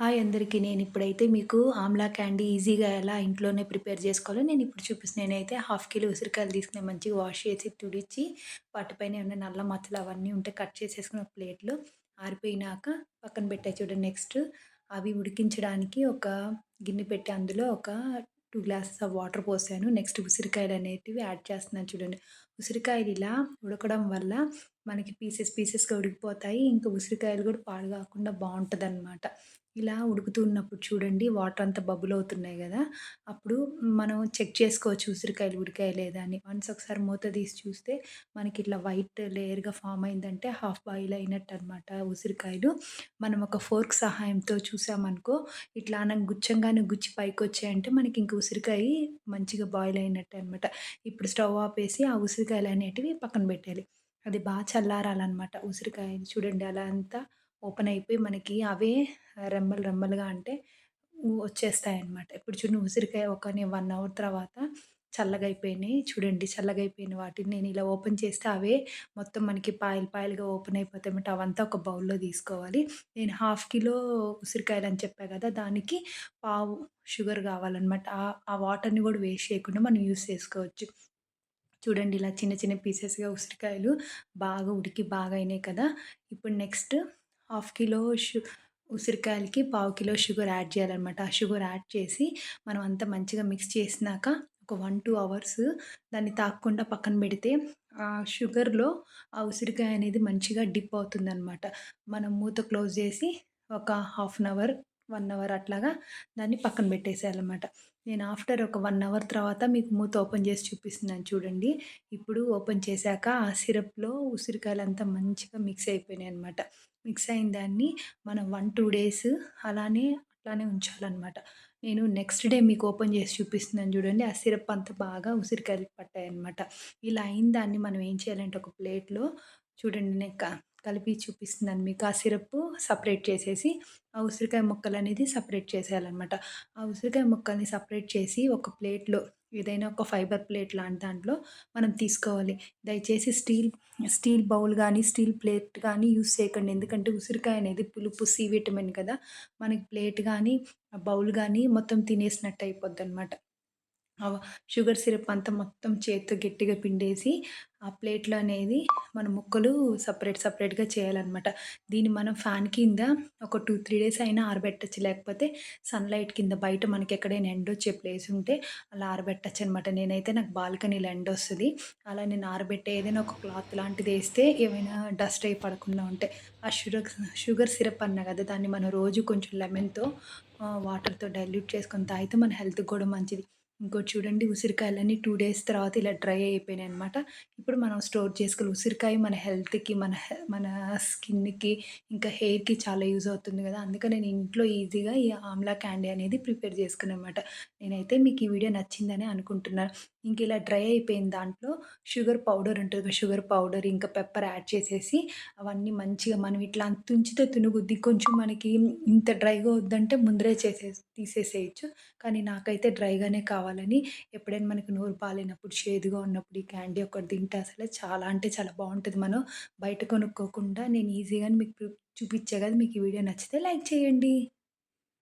Hi అందరికీ. నేను ఇప్పుడైతే మీకు ఆమ్లా క్యాండీ ఈజీగా ఎలా ఇంట్లోనే ప్రిపేర్ చేసుకోవాలో నేను ఇప్పుడు చూపిస్తాను నేనైతే హాఫ్ కిలో ఉసిరికాయలు తీసుకుని మంచిగా వాష్ చేసి తుడిచి వాటిపైన ఉన్న నల్ల మచ్చలు అవన్నీ ఉంటే కట్ చేసేసుకుని ఒక ప్లేట్లో ఆరిపోయినాక పక్కన పెట్టాయి చూడండి నెక్స్ట్. అవి ఉడికించడానికి ఒక గిన్నె పెట్టి అందులో ఒక టూ గ్లాసెస్ ఆఫ్ వాటర్ పోసాను. నెక్స్ట్ ఉసిరికాయలు అనేటివి యాడ్ చేస్తున్నాను చూడండి. ఉసిరికాయలు ఇలా ఉడకడం వల్ల మనకి పీసెస్ పీసెస్గా ఉడికిపోతాయి. ఇంకా ఉసిరికాయలు కూడా పాడు కాకుండా బాగుంటుంది అనమాట ఇలా ఉడుకుతున్నప్పుడు చూడండి వాటర్ అంతా బబుల్ అవుతున్నాయి కదా. అప్పుడు మనం చెక్ చేసుకోవచ్చు ఉసిరికాయలు ఉడికాయ లేదా అని. వన్స్ ఒకసారి మూత తీసి చూస్తే మనకి ఇట్లా వైట్ లేయర్గా ఫామ్ అయిందంటే హాఫ్ బాయిల్ అయినట్టు అనమాట ఉసిరికాయలు. మనం ఒక ఫోర్క్ సహాయంతో చూసామనుకో ఇట్లా మనం గుచ్చంగానే గుచ్చి పైకి వచ్చాయంటే మనకి ఇంక ఉసిరికాయ మంచిగా బాయిల్ అయినట్టు అనమాట ఇప్పుడు స్టవ్ ఆపేసి ఆ ఉసిరికాయలు అనేటివి పక్కన పెట్టాలి. అది బాగా చల్లారాలన్నమాట. ఉసిరికాయ చూడండి అలా అంతా ఓపెన్ అయిపోయి మనకి అవే రెమ్మలు రెమ్మలుగా అంటే వచ్చేస్తాయన్నమాట. ఇప్పుడు చూడండి ఉసిరికాయ ఒక వన్ అవర్ తర్వాత చల్లగా అయిపోయినాయి చూడండి చల్లగా వాటిని నేను ఇలా ఓపెన్ చేస్తే అవే మొత్తం మనకి పాయలు పాయలుగా ఓపెన్ అయిపోతాయి అన్నమాట. అవంతా ఒక బౌల్లో తీసుకోవాలి. నేను హాఫ్ కిలో ఉసిరికాయలు అని చెప్పా కదా దానికి పావు షుగర్ కావాలన్నమాట. ఆ వాటర్ని కూడా వేస్ట్ చేయకుండా మనం యూస్ చేసుకోవచ్చు. చూడండి ఇలా చిన్న చిన్న పీసెస్గా ఉసిరికాయలు బాగా ఉడికి బాగా అయినాయి కదా. ఇప్పుడు నెక్స్ట్ హాఫ్ కిలో షు ఉసిరికాయలకి పావు కిలో షుగర్ యాడ్ చేయాలన్నమాట. ఆ షుగర్ యాడ్ చేసి మనం అంతా మంచిగా మిక్స్ చేసినాక ఒక వన్ టూ అవర్స్ దాన్ని తాకకుండా పక్కన పెడితే ఆ షుగర్లో ఆ ఉసిరికాయ అనేది మంచిగా డిప్ అవుతుందన్నమాట. మనం మూత క్లోజ్ చేసి ఒక half an hour one hour అట్లాగా దాన్ని పక్కన పెట్టేసేయాలన్నమాట. నేను ఆఫ్టర్ ఒక వన్ అవర్ తర్వాత మీకు మూత ఓపెన్ చేసి చూపిస్తున్నాను చూడండి. ఇప్పుడు ఓపెన్ చేశాక ఆ సిరప్లో ఉసిరికాయలు అంతా మంచిగా మిక్స్ అయిపోయినాయి అనమాట మిక్స్ అయిన దాన్ని మనం వన్ టూ డేస్ అలానే అట్లానే ఉంచాలన్నమాట. నేను నెక్స్ట్ డే మీకు ఓపెన్ చేసి చూపిస్తున్నాను చూడండి. ఆ సిరప్ అంతా బాగా ఉసిరికాయలు పట్టాయి అనమాట ఇలా అయిన దాన్ని మనం ఏం చేయాలంటే ఒక ప్లేట్లో చూడండి నేను కలిపి చూపిస్తున్నాను మీకు ఆ సిరప్ సపరేట్ చేసేసి ఆ ఉసిరికాయ ముక్కలు అనేది సపరేట్ చేసేయాలన్నమాట. ఆ ఉసిరికాయ ముక్కల్ని సపరేట్ చేసి ఒక ప్లేట్లో ఏదైనా ఒక ఫైబర్ ప్లేట్ లాంటి దాంట్లో మనం తీసుకోవాలి. దయచేసి స్టీల్ స్టీల్ బౌల్ కానీ స్టీల్ ప్లేట్ కానీ యూస్ చేయకండి. ఎందుకంటే ఉసిరికాయ అనేది పులుపు సి విటమిన్ కదా. మనకి ప్లేట్ కానీ బౌల్ కానీ మొత్తం తినేసినట్టు అయిపోద్ది అనమాట షుగర్ సిరప్ అంతా మొత్తం చేత్తో గట్టిగా పిండేసి ఆ ప్లేట్లో అనేది మన ముక్కలు సపరేట్ సపరేట్గా చేయాలన్నమాట. దీన్ని మనం ఫ్యాన్ కింద ఒక టూ త్రీ డేస్ అయినా ఆరబెట్టచ్చు. లేకపోతే సన్లైట్ కింద బయట మనకి ఎక్కడైనా ఎండ వచ్చే ప్లేస్ ఉంటే అలా ఆరబెట్టచ్చు అనమాట నేనైతే నాకు బాల్కనీలో ఎండ వస్తుంది. అలా నేను ఆరబెట్టే ఏదైనా ఒక క్లాత్ లాంటిది వేస్తే ఏమైనా డస్ట్ అయి పడకుండా ఉంటే ఆ షుగర్ షుగర్ సిరప్ అన్న కదా దాన్ని మనం రోజు కొంచెం లెమన్తో వాటర్తో డైల్యూట్ చేసుకొని తాగితే మన హెల్త్కి కూడా మంచిది. ఇంకోటి చూడండి ఉసిరికాయలన్నీ టూ డేస్ తర్వాత ఇలా డ్రై అయిపోయినాయి అనమాట ఇప్పుడు మనం స్టోర్ చేసుకోవాలి. ఉసిరికాయ మన హెల్త్కి మన మన స్కిన్కి ఇంకా హెయిర్కి చాలా యూజ్ అవుతుంది కదా. అందుకని నేను ఇంట్లో ఈజీగా ఈ ఆమ్లా క్యాండీ అనేది ప్రిపేర్ చేసుకున్నాను అనమాట నేనైతే మీకు ఈ వీడియో నచ్చిందని అనుకుంటున్నాను ఇంక ఇలా డ్రై అయిపోయిన దాంట్లో షుగర్ పౌడర్ ఉంటుంది షుగర్ పౌడర్ ఇంకా పెప్పర్ యాడ్ చేసేసి అవన్నీ మంచిగా మనం ఇట్లా తుంచితే తునుగుద్ది కొంచెం మనకి ఇంత డ్రైగా వద్దంటే ముందరే చేసే తీసేసేయచ్చు. కానీ నాకైతే డ్రైగానే కావాలని ఎప్పుడైనా మనకి నోరు బాగాలేనప్పుడు చేదుగా ఉన్నప్పుడు ఈ క్యాండీ ఒకటి తింటే అసలు చాలా అంటే చాలా బాగుంటుంది. మనం బయట కొనుక్కోకుండా నేను ఈజీగా మీకు చూపించే కదా మీకు ఈ వీడియో నచ్చితే లైక్ చేయండి.